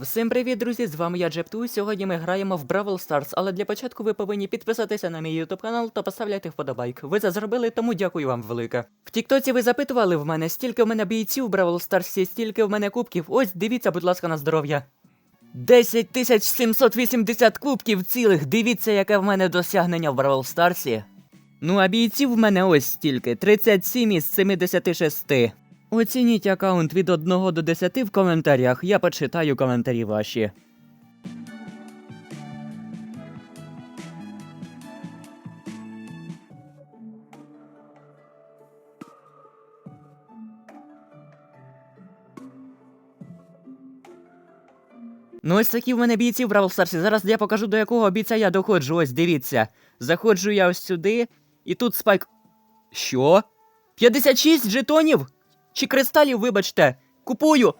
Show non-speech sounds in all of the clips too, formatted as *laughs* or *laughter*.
Всім привіт, друзі! З вами я Джепту. Сьогодні ми граємо в Бравл Stars, але для початку ви повинні підписатися на мій YouTube канал та поставляти вподобайк. Ви це зробили, тому дякую вам велике. В Тіктоці ви запитували в мене, стільки в мене бійців в Бравл Старсі, стільки в мене кубків. Ось дивіться, будь ласка, на здоров'я. 10 тисяч 780 кубків цілих. Дивіться, яке в мене досягнення в Бравл Старсі. Ну а бійців в мене ось стільки: 37 із 76. Оцініть аккаунт від 1 до 10 в коментарях, я почитаю коментарі ваші. Ну ось такі в мене бійці в Бравл Старсі. Зараз я покажу до якого бійця я доходжу. Ось дивіться. Заходжу я ось сюди, і тут спайк. Що? 56 жетонів? Чи кристалів, вибачте. Купую.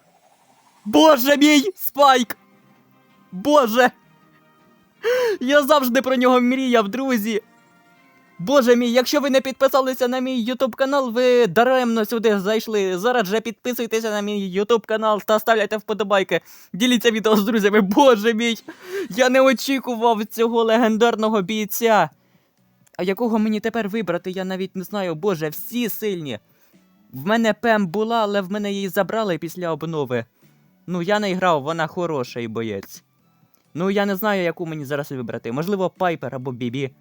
Боже мій! Спайк! Боже! Я завжди про нього мріяв, друзі. Боже мій, якщо ви не підписалися на мій ютуб канал, ви даремно сюди зайшли. Зараз же підписуйтеся на мій ютуб канал та ставляйте вподобайки. Діліться відео з друзями. Боже мій! Я не очікував цього легендарного бійця. А якого мені тепер вибрати, я навіть не знаю. Боже, всі сильні. В мене Пем була, але в мене її забрали після обнови. Ну, я не грав, вона хороший боєць. Ну, я не знаю, яку мені зараз вибрати. Можливо, Пайпер або Бібі.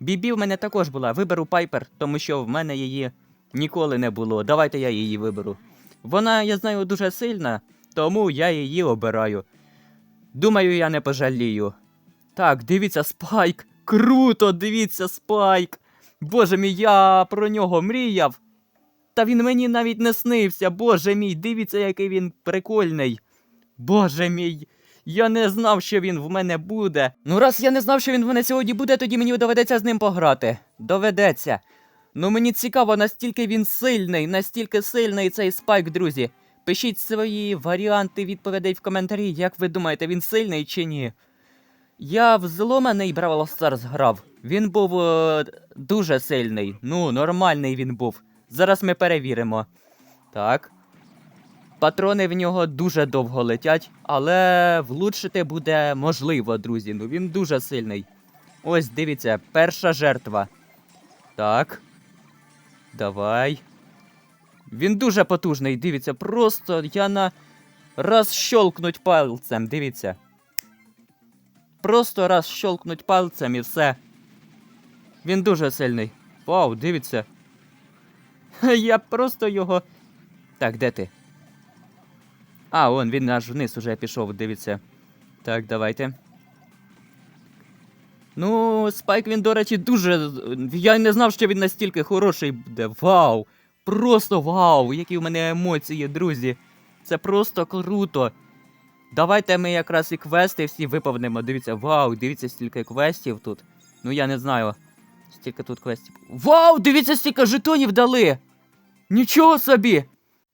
Бібі в мене також була. Виберу Пайпер, тому що в мене її ніколи не було. Давайте я її виберу. Вона, я знаю, дуже сильна, тому я її обираю. Думаю, я не пожалію. Так, дивіться, Спайк. Круто, дивіться, Спайк. Боже мій, я про нього мріяв. Та він мені навіть не снився. Боже мій, дивіться, який він прикольний. Боже мій. Я не знав, що він в мене буде. Ну, раз я не знав, що він в мене сьогодні буде, тоді мені доведеться з ним пограти. Доведеться. Ну мені цікаво, настільки він сильний, настільки сильний цей спайк, друзі. Пишіть свої варіанти відповідей в коментарі, як ви думаєте, він сильний чи ні. Я в зломаний Бравл Старс грав. Він був е, дуже сильний. Ну, нормальний він був. Зараз ми перевіримо. Так. Патрони в нього дуже довго летять, але влучити буде можливо, друзі. Ну він дуже сильний. Ось дивіться, перша жертва. Так. Давай. Він дуже потужний, дивіться, просто я на раз щолкнуть пальцем, дивіться. Просто раз щолкнуть пальцем і все. Він дуже сильний. Вау, дивіться. *laughs* Я просто його. Так, де ти? А, он він аж вниз уже пішов, дивіться. Так, давайте. Ну, Спайк він, до речі, дуже. Я не знав, що він настільки хороший буде. Вау! Просто вау! Які в мене емоції, друзі. Це просто круто. Давайте ми якраз і квести всі виповнимо. Дивіться, вау, дивіться, стільки квестів тут. Ну я не знаю. Стільки тут квестів. Вау! Дивіться, стільки жетонів дали! Нічого собі!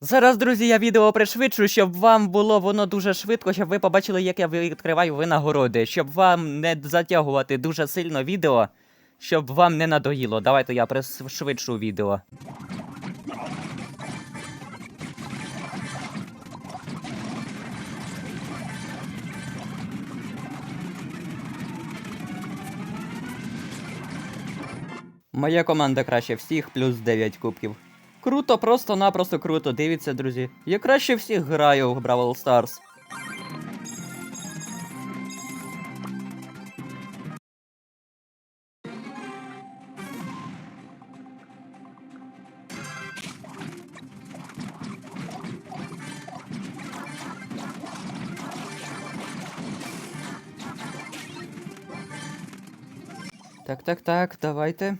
Зараз, друзі, я відео пришвидшу, щоб вам було воно дуже швидко, щоб ви побачили, як я відкриваю винагороди, щоб вам не затягувати дуже сильно відео, щоб вам не надоїло. Давайте я пришвидшу відео. Моя команда краще всіх, плюс 9 кубків. Круто, просто-напросто круто. Дивіться, друзі. Я краще всіх граю в Бравл Старс. Так, так, так, давайте.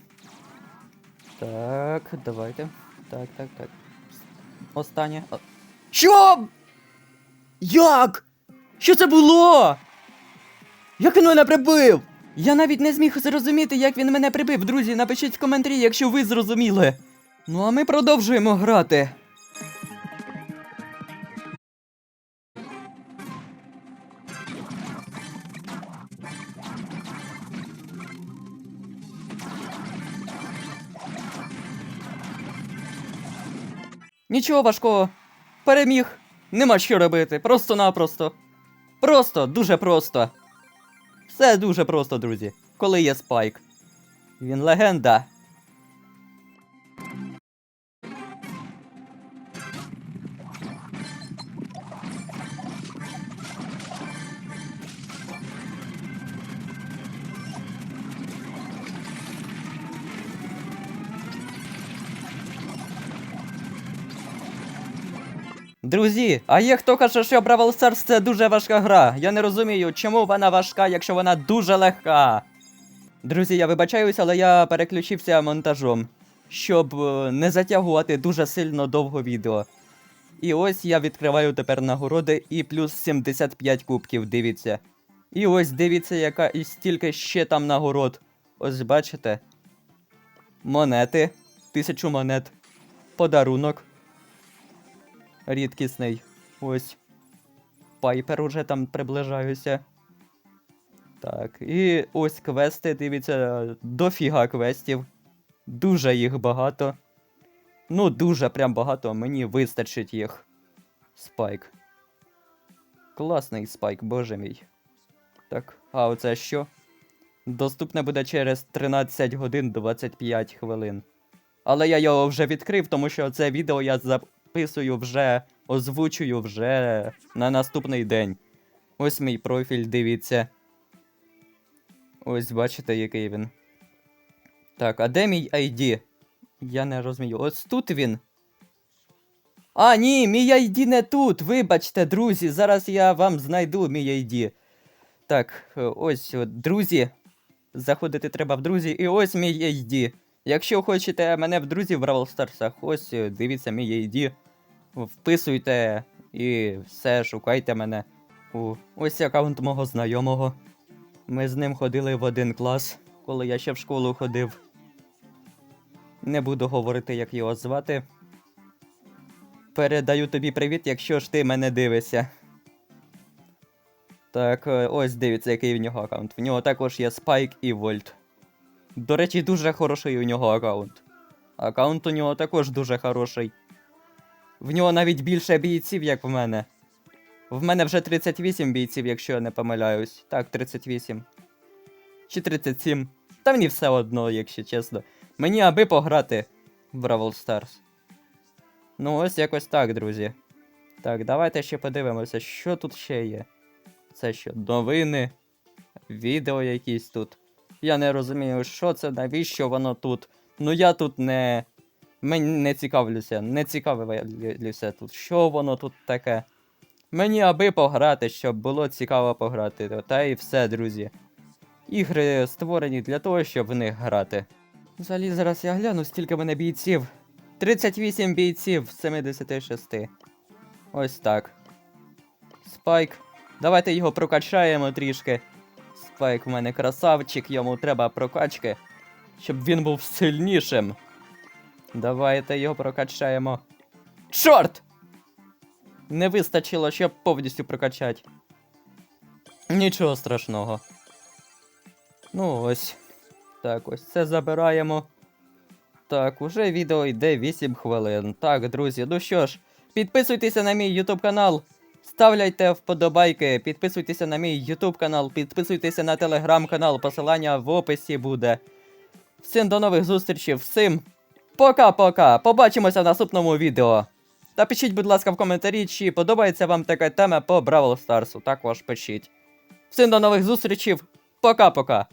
Так, давайте. Так, так, так. Останнє. Що? Як? Що це було? Як він мене прибив? Я навіть не зміг зрозуміти, як він мене прибив. Друзі, напишіть в коментарі, якщо ви зрозуміли. Ну а ми продовжуємо грати. Нічого важкого. Переміг. Нема що робити, просто-напросто. Просто, дуже просто. Все дуже просто, друзі. Коли є спайк. Він легенда. Друзі, а є хто каже, що Бравл Stars це дуже важка гра. Я не розумію, чому вона важка, якщо вона дуже легка. Друзі, я вибачаюсь, але я переключився монтажом, щоб е, не затягувати дуже сильно довго відео. І ось я відкриваю тепер нагороди і плюс 75 кубків, дивіться. І ось дивіться, яка і стільки ще там нагород. Ось бачите. Монети. Тисячу монет. Подарунок. Рідкісний. Ось. Пайпер уже там приближаюся. Так, і ось квести, дивіться, дофіга квестів. Дуже їх багато. Ну, дуже прям багато, мені вистачить їх. Спайк. Класний спайк, боже мій. Так, а оце що? Доступне буде через 13 годин 25 хвилин. Але я його вже відкрив, тому що це відео я записую вже, озвучую вже на наступний день. Ось мій профіль, дивіться. Ось бачите, який він. Так, а де мій ID? Я не розумію. Ось тут він. А, ні, мій ID не тут. Вибачте, друзі. Зараз я вам знайду мій ID. Так, е, ось, друзі. Заходити треба в друзі. І ось мій ID. Якщо хочете мене в друзі в Бравл Старсах, ось е, дивіться мій ID. Вписуйте і все, шукайте мене. У ось аккаунт мого знайомого. Ми з ним ходили в один клас, коли я ще в школу ходив. Не буду говорити, як його звати. Передаю тобі привіт, якщо ж ти мене дивишся. Так, е, ось дивіться, який в нього аккаунт. В нього також є Спайк і Вольт. До речі, дуже хороший у нього аккаунт. Аккаунт у нього також дуже хороший. В нього навіть більше бійців, як в мене. В мене вже 38 бійців, якщо я не помиляюсь. Так, 38. Чи 37. Та мені все одно, якщо чесно. Мені аби пограти в Бравл Stars. Ну, ось якось так, друзі. Так, давайте ще подивимося, що тут ще є. Це що, новини, відео якісь тут. Я не розумію, що це, навіщо воно тут. Ну я тут не. Мені не цікавлюся, не цікавлюся тут. Що воно тут таке? Мені аби пограти, щоб було цікаво пограти. Та і все, друзі. Ігри створені для того, щоб в них грати. Взагалі зараз я гляну, стільки мене бійців. 38 бійців з 76. Ось так. Спайк. Давайте його прокачаємо трішки. Спайк в мене красавчик, йому треба прокачки, щоб він був сильнішим. Давайте його прокачаємо. Чорт! Не вистачило, щоб повністю прокачати. Нічого страшного. Ну ось. Так, ось це забираємо. Так, уже відео йде 8 хвилин. Так, друзі, ну що ж, підписуйтеся на мій YouTube канал. Ставляйте вподобайки, підписуйтеся на мій YouTube канал, підписуйтеся на телеграм канал, посилання в описі буде. Всім до нових зустрічей, всім пока-пока! Побачимося в наступному відео. Та пишіть, будь ласка, в коментарі, чи подобається вам така тема по Бравл Старсу. Також пишіть. Всім до нових зустрічей, пока-пока!